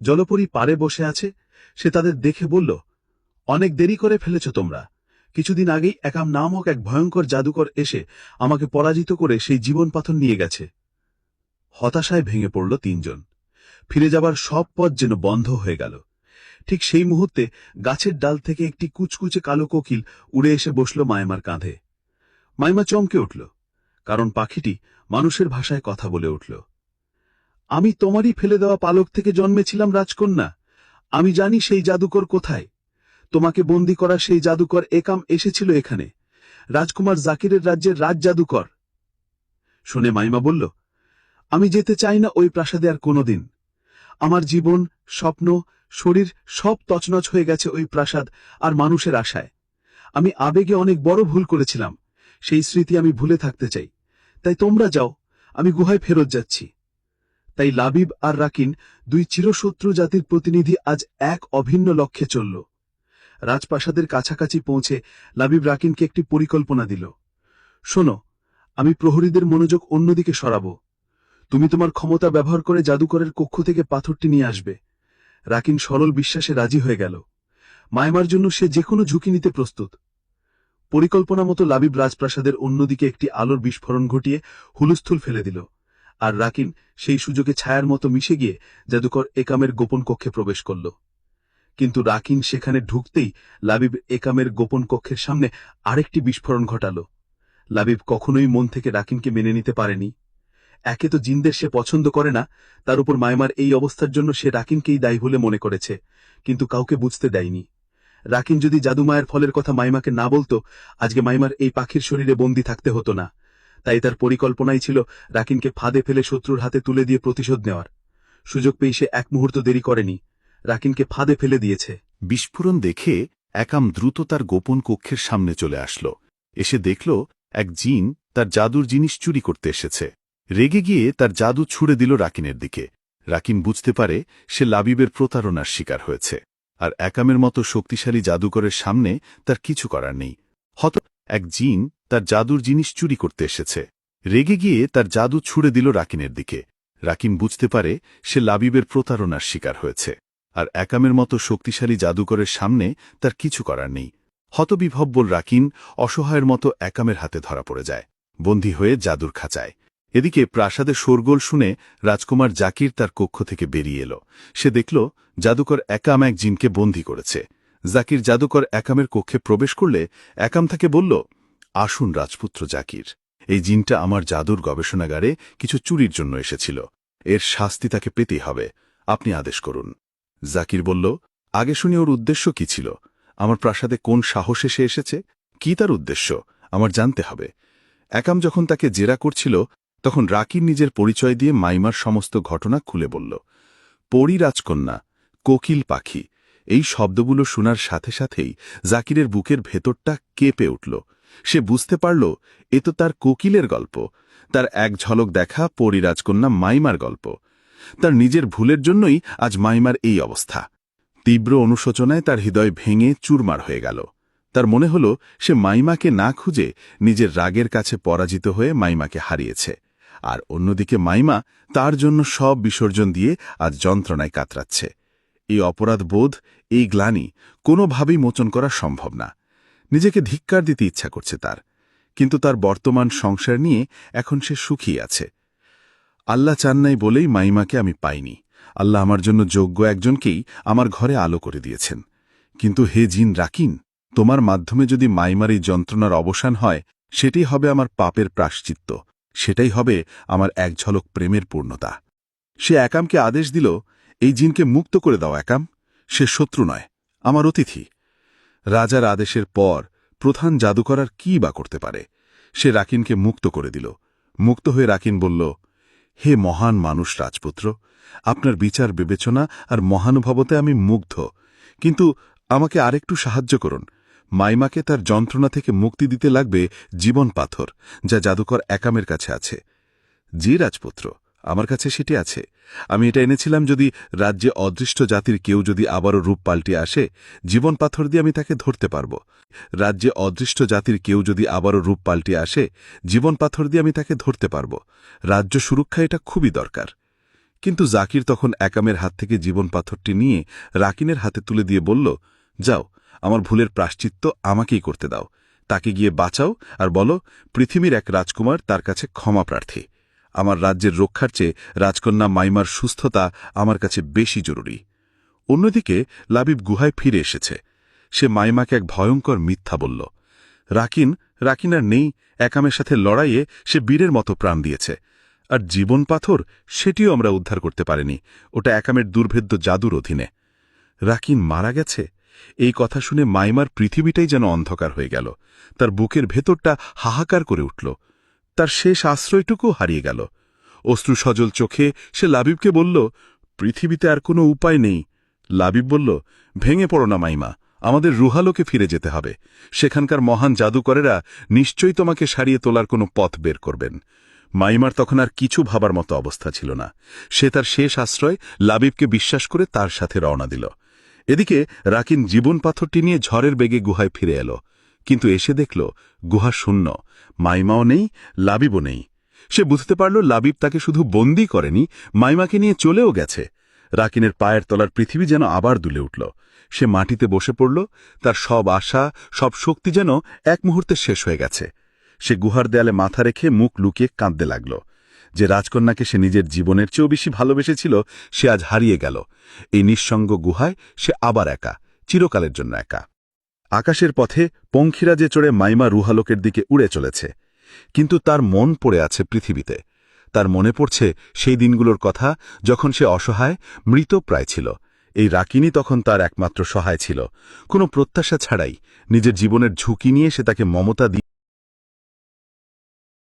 জলপরি পারে বসে আছে, সে তাদের দেখে বলল, অনেক দেরি করে ফেলেছ তোমরা। কিছুদিন আগেই একাম নামক এক ভয়ঙ্কর জাদুকর এসে আমাকে পরাজিত করে সেই জীবন পাথর নিয়ে গেছে। হতাশায় ভেঙে পড়ল তিনজন। ফিরে যাবার সব পথ যেন বন্ধ হয়ে গেল। ঠিক সেই মুহূর্তে গাছের ডাল থেকে একটি কুচকুচে কালো কোকিল উড়ে এসে বসল মায়মার কাঁধে। মাইমা চমকে উঠল, কারণ পাখিটি মানুষের ভাষায় কথা বলে উঠল। আমি তোমারই ফেলে দেওয়া পালক থেকে জন্মেছিলাম রাজকন্যা। আমি জানি সেই জাদুকর কোথায়। তোমাকে বন্দি করা সেই জাদুকর একাম এসেছিল এখানে। রাজকুমার জাকিরের রাজ্যের রাজ জাদুকর। শুনে মাইমা বলল, আমি যেতে চাই না ওই প্রাসাদে আর কোনোদিন। আমার জীবন, স্বপ্ন, শরীর সব তছনছ হয়ে গেছে ওই প্রাসাদ আর মানুষের আশায়। আমি আবেগে অনেক বড় ভুল করেছিলাম। সেই স্মৃতি আমি ভুলে থাকতে চাই। তাই তোমরা যাও, আমি গুহায় ফেরত যাচ্ছি। তাই লাবিব আর রাকিন দুই চিরশত্রু জাতির প্রতিনিধি আজ এক অভিন্ন লক্ষ্যে চলল। রাজপ্রাসাদের কাছাকাছি পৌঁছে লাবিব রাকিনকে একটি পরিকল্পনা দিল। শোনো, আমি প্রহরীদের মনোযোগ অন্যদিকে সরাবো। তুমি তোমার ক্ষমতা ব্যবহার করে জাদুকরের কক্ষ থেকে পাথরটি নিয়ে আসবে। রাকিন সরল বিশ্বাসে রাজি হয়ে গেল। মায়মার জন্য সে যে কোনো ঝুঁকি নিতে প্রস্তুত। পরিকল্পনা মতো লাবিব রাজপ্রাসাদের অন্যদিকে একটি আলোর বিস্ফোরণ ঘটিয়ে হুলস্থুল ফেলে দিল। আর রাকিন সেই সুযোগে ছায়ার মতো মিশে গিয়ে জাদুকর একামের গোপন কক্ষে প্রবেশ করল। কিন্তু রাকিন সেখানে ঢুকতেই লাবিব একামের গোপন কক্ষের সামনে আরেকটি বিস্ফোরণ ঘটাল। লাবিব কখনোই মন থেকে রাকিনকে মেনে নিতে পারেনি। একে তো জিনদের সে পছন্দ করে না, তার উপর মায়মার এই অবস্থার জন্য সে রাকিনকেই দায়ী বলে মনে করেছে, কিন্তু কাউকে বুঝতে দেয়নি। রাকিন যদি জাদুমায়ের ফলের কথা মাইমাকে না বলতো, আজকে মাইমার এই পাখির শরীরে বন্দি থাকতে হতো না। তাই তার পরিকল্পনাই ছিল রাকিনকে ফাঁদে ফেলে শত্রুর হাতে তুলে দিয়ে প্রতিশোধ নেওয়ার। সুযোগ পেয়ে সে এক মুহূর্ত দেরি করেনি। রাকিনকে ফাঁদে ফেলে দিয়েছে। বিস্ফোরণ দেখে একাম দ্রুত তার গোপন কক্ষের সামনে চলে আসল। এসে দেখল এক জিন তার জাদুর জিনিস চুরি করতে এসেছে। রেগে গিয়ে তার জাদু ছুড়ে দিল রাকিনের দিকে। রাকিন বুঝতে পারে সে লাবিবের প্রতারণার শিকার হয়েছে। আর একামের মতো শক্তিশালী জাদুকরের সামনে তার কিছু করার নেই। হত এক জিন তার জাদুর জিনিস চুরি করতে এসেছে। রেগে গিয়ে তার জাদু ছুড়ে দিল রাকিনের দিকে। রাকিন বুঝতে পারে সে লাবিবের প্রতারণার শিকার হয়েছে। আর একামের মতো শক্তিশালী জাদুকরের সামনে তার কিছু করার নেই। হতবিভব্বল রাকিন অসহায়ের মতো একামের হাতে ধরা পড়ে যায়। বন্দী হয়ে জাদুর খাঁচায়। এদিকে প্রাসাদে শোরগোল শুনে রাজকুমার জাকির তার কক্ষ থেকে বেরিয়ে এলো। সে দেখল জাদুকর একাম এক জিনকে বন্দী করেছে। জাকির জাদুকর একামের কক্ষে প্রবেশ করলে একাম তাকে বলল আসুন রাজপুত্র জাকির, এই জিনটা আমার জাদুর গবেষণাগারে কিছু চুরির জন্য এসেছিল। এর শাস্তি তাকে পেতেই হবে। আপনি আদেশ করুন। জাকির বলল, আগে শুনি ওর উদ্দেশ্য কি ছিল। আমার প্রাসাদে কোন সাহসে সে এসেছে? কি তার উদ্দেশ্য? আমার জানতে হবে। একাম যখন তাকে জেরা করছিল, তখন রাকির নিজের পরিচয় দিয়ে মাইমার সমস্ত ঘটনা খুলে বলল, পরি রাজকন্যা, কোকিল পাখি, এই শব্দগুলো শোনার সাথে সাথেই জাকিরের বুকের ভেতরটা কেঁপে উঠল। সে বুঝতে পারল, এ তো তার কোকিলের গল্প, তার এক ঝলক দেখা পরি রাজকন্যা মাইমার গল্প। তার নিজের ভুলের জন্যই আজ মাইমার এই অবস্থা। তীব্র অনুশোচনায় তার হৃদয় ভেঙে চুরমার হয়ে গেল। তার মনে হল, সে মাইমাকে না খুঁজে নিজের রাগের কাছে পরাজিত হয়ে মাইমাকে হারিয়েছে। আর অন্যদিকে মাইমা তার জন্য সব বিসর্জন দিয়ে আজ যন্ত্রণায় কাতরাচ্ছে। এই অপরাধ বোধ এই গ্লানি কোনোভাবেই মোচন করা সম্ভব না। নিজেকে ধিক্কার দিতে ইচ্ছা করছে তার, কিন্তু তার বর্তমান সংসার নিয়ে এখন সে সুখী আছে। আল্লাহ চান নাই বলেই মাইমাকে আমি পাইনি। আল্লাহ আমার জন্য যোগ্য একজনকেই আমার ঘরে আলো করে দিয়েছেন। কিন্তু হে জিন রাকিন, তোমার মাধ্যমে যদি মাইমার এই যন্ত্রণার অবসান হয়, সেটাই হবে আমার পাপের প্রাশ্চিত্য সেটাই হবে আমার এক ঝলক প্রেমের পূর্ণতা। সে একামকে আদেশ দিল, এই জিনকে মুক্ত করে দাও একাম। সে শত্রু নয়, আমার অতিথি। রাজার আদেশের পর প্রধান জাদুকরার কি বা করতে পারে? সে রাকিনকে মুক্ত করে দিল। মুক্ত হয়ে রাকিন বলল, হে মহান মানুষ রাজপুত্র, আপনার বিচার বিবেচনা আর মহানুভবতে আমি মুগ্ধ। কিন্তু আমাকে আরেকটু সাহায্য করুন। মাইমাকে তার যন্ত্রণা থেকে মুক্তি দিতে লাগবে জীবন পাথর, যা জাদুকর একামের কাছে আছে। জি রাজপুত্র আমার কাছে সেটি আছে। আমি এটা এনেছিলাম যদি রাজ্যে অদৃষ্ট জাতির কেউ যদি আবারও রূপ পাল্টে আসে, জীবন পাথর দিয়ে আমি তাকে ধরতে পারব। রাজ্যে অদৃষ্ট জাতির কেউ যদি আবারও রূপ পাল্টে আসে, জীবন পাথর দিয়ে আমি তাকে ধরতে পারব। রাজ্য সুরক্ষা এটা খুবই দরকার। কিন্তু জাকির তখন একামের হাত থেকে জীবন পাথরটি নিয়ে রাকিনের হাতে তুলে দিয়ে বলল, যাও, আমার ভুলের প্রাশ্চিত্য আমাকেই করতে দাও। তাকে গিয়ে বাঁচাও আর বলো, পৃথিবীর এক রাজকুমার তার কাছে ক্ষমা প্রার্থী। আমার রাজ্যের রক্ষার চেয়ে রাজকন্যা মাইমার সুস্থতা আমার কাছে বেশি জরুরি। অন্যদিকে, লাবিব গুহায় ফিরে এসেছে। সে মাইমাকে এক ভয়ঙ্কর মিথ্যা বলল। রাকিন রাকিন আর নেই, একামের সাথে লড়াইয়ে সে বীরের মতো প্রাণ দিয়েছে। আর জীবন পাথর, সেটিও আমরা উদ্ধার করতে পারিনি। ওটা একামের দুর্ভেদ্য জাদুর অধীনে। রাকিন মারা গেছে? এই কথা শুনে মাইমার পৃথিবীটাই যেন অন্ধকার হয়ে গেল। তার বুকের ভেতরটা হাহাকার করে উঠল। তার শেষ আশ্রয়টুকু হারিয়ে গেল। অশ্রু সজল চোখে সে লাবিবকে বলল, পৃথিবীতে আর কোনো উপায় নেই। লাবিব বলল, ভেঙে পড়ো না মাইমা, আমাদের রুহালোকে ফিরে যেতে হবে। সেখানকার মহান জাদুকরেরা নিশ্চয়ই তোমাকে সারিয়ে তোলার কোনো পথ বের করবেন। মাইমার তখন আর কিছু ভাবার মতো অবস্থা ছিল না। সে তার শেষ আশ্রয় লাবিবকে বিশ্বাস করে তার সাথে রওনা দিল। এদিকে রাকিন জীবন পাথরটি নিয়ে ঝড়ের বেগে গুহায় ফিরে এলো। কিন্তু এসে দেখল গুহা শূন্য, মাইমাও নেই, লাবিবও নেই। সে বুঝতে পারল লাবিব তাকে শুধু বন্দি করেনি, মাইমাকে নিয়ে চলেও গেছে। রাকিনের পায়ের তলার পৃথিবী যেন আবার দুলে উঠল। সে মাটিতে বসে পড়ল, তার সব আশা, সব শক্তি যেন এক মুহূর্তে শেষ হয়ে গেছে। সে গুহার দেয়ালে মাথা রেখে মুখ লুকিয়ে কাঁদতে লাগল। যে রাজকন্যাকে সে নিজের জীবনের চেয়েও বেশি ভালোবেসেছিল, সে আজ হারিয়ে গেল। এই নিঃসঙ্গ গুহায় সে আবার একা, চিরকালের জন্য একা। আকাশের পথে পঙ্খিরাজে চড়ে মাইমা রুহালোকের দিকে উড়ে চলেছে, কিন্তু তার মন পড়ে আছে পৃথিবীতে। তার মনে পড়ছে সেই দিনগুলোর কথা যখন সে অসহায়, মৃত প্রায় ছিল। এই রাকিনী তখন তার একমাত্র সহায় ছিল। কোনো প্রত্যাশা ছাড়াই নিজের জীবনের ঝুঁকি নিয়ে সে তাকে মমতা দিয়ে